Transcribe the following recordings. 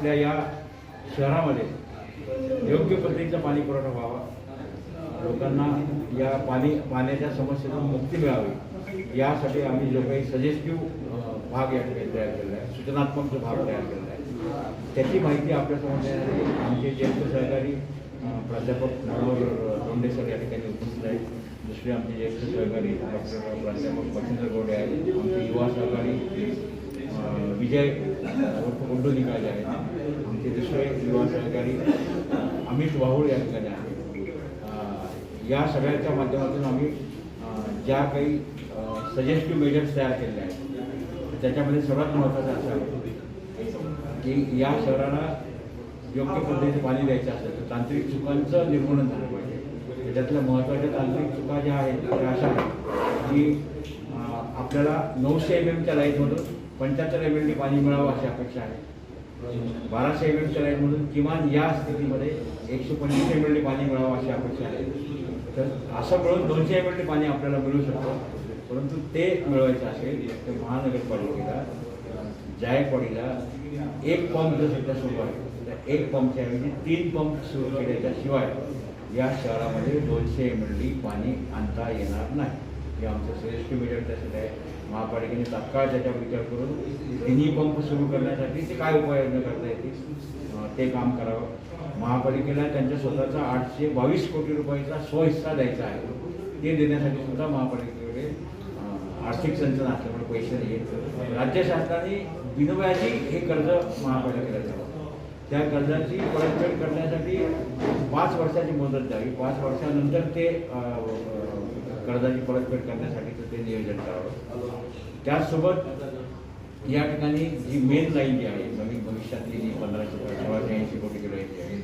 आपल्या या शहरामध्ये योग्य पद्धतीचा पाणी पुरवठा व्हावा. लोकांना या पाणी पाण्याच्या समस्येतून मुक्ती मिळावी. यासाठी आम्ही जो काही सजेस्टिव्ह भाग या ठिकाणी तयार केलेला आहे. सूचनात्मक जो भाग तयार केलेला आहे. त्याची माहिती आपल्यासमोर देण्यासाठी आमचे ज्येष्ठ सहकारी प्राध्यापक मनोहर दोंडे सर या ठिकाणी उपस्थित आहेत. दुसरे आमचे ज्येष्ठ सहकारी डॉक्टर प्राध्यापक मच्छिंद्र गोडे आहेत. आमचे युवा सहकारी विजय उर्फ निघाले आहे आहेत. आमचे दुसरे युवा सहकारी अमित वाहुळ या ठिकाणी आहेत या सगळ्याच्या माध्यमातून आम्ही ज्या काही सजेस्टिव्ह मेजर्स तयार केलेले आहेत त्याच्यामध्ये सर्वात महत्त्वाचं असं आहे की या शहराला योग्य पद्धतीने पाणी द्यायचं असेल तर तांत्रिक चुकांचं निर्मूलन झालं पाहिजे. त्याच्यातल्या महत्त्वाच्या तांत्रिक चुका ज्या आहेत त्या अशा आहेत की आपल्याला नऊशे एम एमच्या लाईटमधून पंच्याहत्तर एम एल टी पाणी मिळावं अशी अपेक्षा आहे. बाराशे एम एमच्या म्हणून किमान या स्थितीमध्ये एकशे पंचवीस एम एल टी पाणी मिळावं अशी अपेक्षा आहे. तर असं मिळून दोनशे एम एल टी पाणी आपल्याला मिळू शकतं. परंतु ते मिळवायचं असेल तर महानगरपालिकेला जायकवाडीला एक पंप जर सध्या सुरू आहे त्या एक पंपच्या ऐवजी तीन पंप सुरू केल्याच्याशिवाय या शहरामध्ये दोनशे एम एल डी पाणी आणता येणार नाही. हे आमचं श्रेष्ठ मीडियम त्यासाठी आहे महापालिकेने तात्काळ त्याच्यावर विचार करून तिन्ही पंप सुरू करण्यासाठी ते काय उपाययोजना करता येतील? ते काम करावं. महापालिकेला त्यांच्या स्वतःचा आठशे बावीस कोटी रुपयाचा स्वहिस्सा द्यायचा आहे. ते देण्यासाठी सुद्धा महापालिकेकडे आर्थिक संचन असल्यामुळे पैसे नाही आहेत राज्य शासनाने बिनव्याजी हे कर्ज महापालिकेला द्यावं. त्या कर्जाची परतफेड करण्यासाठी पाच वर्षाची मुदत द्यावी. पाच वर्षानंतर ते कर्जाची परतफेड करण्यासाठीचं ते नियोजन करावं. त्याचसोबत या ठिकाणी जी मेन लाईन जी आहे नवीन भविष्यातली जी पंधराशे सोळाशे ऐंशी कोटी किलोची आहे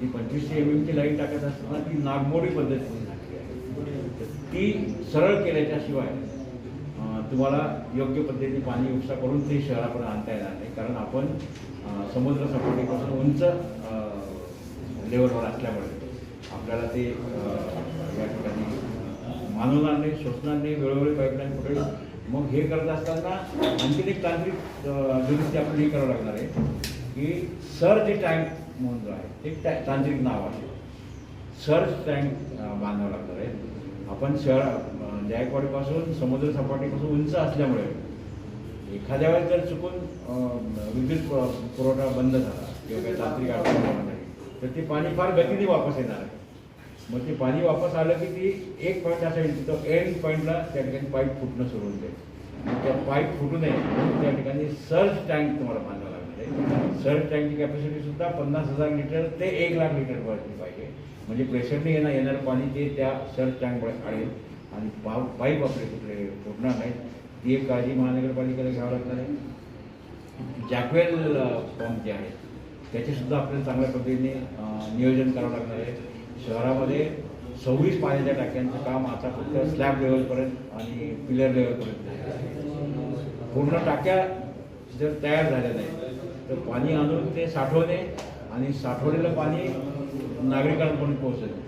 ती पंचवीसशे एम एमची लाईन टाकत असताना ती नागमोडी पद्धतीने टाकली आहे. ती सरळ केल्याच्याशिवाय तुम्हाला योग्य पद्धतीने पाणी उपसा करून ते शहरापर्यंत आणता येणार नाही. कारण आपण समुद्र सपाटीपासून उंच लेवलवर असल्यामुळे आपल्याला ते मानवणार नाही शोषणार नाही वेळोवेळी पाईपलाईन कुठे मग हे करत असताना आणखीन एक तांत्रिक दुरुस्ती आपण हे करावं लागणार आहे की सर्ज टँक म्हणून जो आहे ते टॅ- तांत्रिक नाव आहे. सर्ज टँक बांधावं लागणार आहे. आपण शहर जायकवाडीपासून समुद्र सपाटीपासून उंच असल्यामुळे एखाद्या वेळेस जर चुकून विद्युत पुरवठा बंद झाला किंवा काही तांत्रिक अडचण तर ते पाणी फार गतीने वापस येणार आहे. म्हणजे मग ते पाणी वापस आलं की ती एक पॉईंट असेल तिथं एंड पॉईंटला त्या ठिकाणी पाईप फुटणं सुरू होते. मग त्या पाईप फुटू नये त्या ठिकाणी सर्च टँक तुम्हाला बांधावं लागणार आहे. सर्च टँकची कॅपॅसिटी सुद्धा पन्नास हजार लिटर ते एक लाख लिटर वाढली पाहिजे. म्हणजे प्रेशरने येणार येणारं पाणी ते त्या सर्च टँकमुळे काढेल आणि पा पाईप आपले कुठले फुटणार नाहीत. ती एक काळजी महानगरपालिकेला घ्यावं लागणार आहे. जॅकवेल पंप जे आहेत त्याचे सुद्धा आपल्याला चांगल्या पद्धतीने नियोजन करावं लागणार आहे. शहरामध्ये सव्वीस पाण्याच्या टाक्यांचं काम आता फक्त स्लॅब लेवलपर्यंत आणि पिलर लेवलपर्यंत पूर्ण टाक्या जर तयार झाल्या नाही तर पाणी आणून ते साठवणे आणि साठवलेलं पाणी नागरिकांपर्यंत पोहोचवणे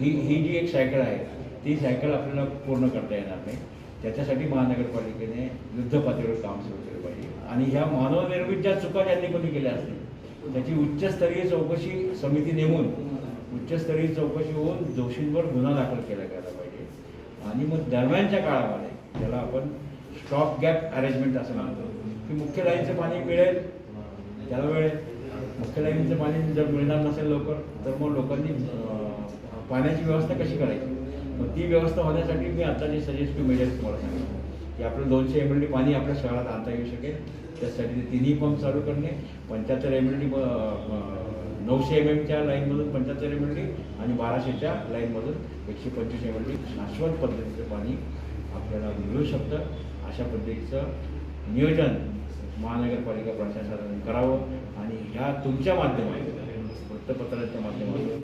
ही ही जी एक सायकल आहे ती सायकल आपल्याला पूर्ण करता येणार नाही. त्याच्यासाठी महानगरपालिकेने युद्धपातळीवर काम सुरू केलं पाहिजे. आणि ह्या मानवनिर्मित ज्या चुका ज्यांनी कोणी केल्या असतील त्याची उच्चस्तरीय चौकशी समिती नेमून उच्चस्तरीय चौकशी होऊन जोशींवर गुन्हा दाखल केला गेला पाहिजे. आणि मग दरम्यानच्या काळामध्ये त्याला आपण स्टॉप गॅप अरेंजमेंट असं म्हणतो की मुख्य लाईनचं पाणी मिळेल त्याला वेळ मुख्य लाईनचं पाणी जर मिळणार नसेल लवकर तर मग लोकांनी पाण्याची व्यवस्था कशी करायची? मग ती व्यवस्था होण्यासाठी मी आता जे सजेस्टिव्ह मेजर्स तुम्हाला सांगितलं की आपलं दोनशे एम एल डी पाणी आपल्या शहरात आणता येऊ शकेल. त्यासाठी तिन्ही पंप चालू करणे पंच्याहत्तर एम एल डी नऊशे एम एमच्या लाईनमधून पंच्याहत्तर एम एल डी आणि बाराशेच्या लाईनमधून एकशे पंचवीस एम एल डी शाश्वत पद्धतीचं पाणी आपल्याला मिळू शकतं. अशा पद्धतीचं नियोजन महानगरपालिका प्रशासनाने करावं आणि ह्या तुमच्या माध्यमातून वृत्तपत्राच्या माध्यमातून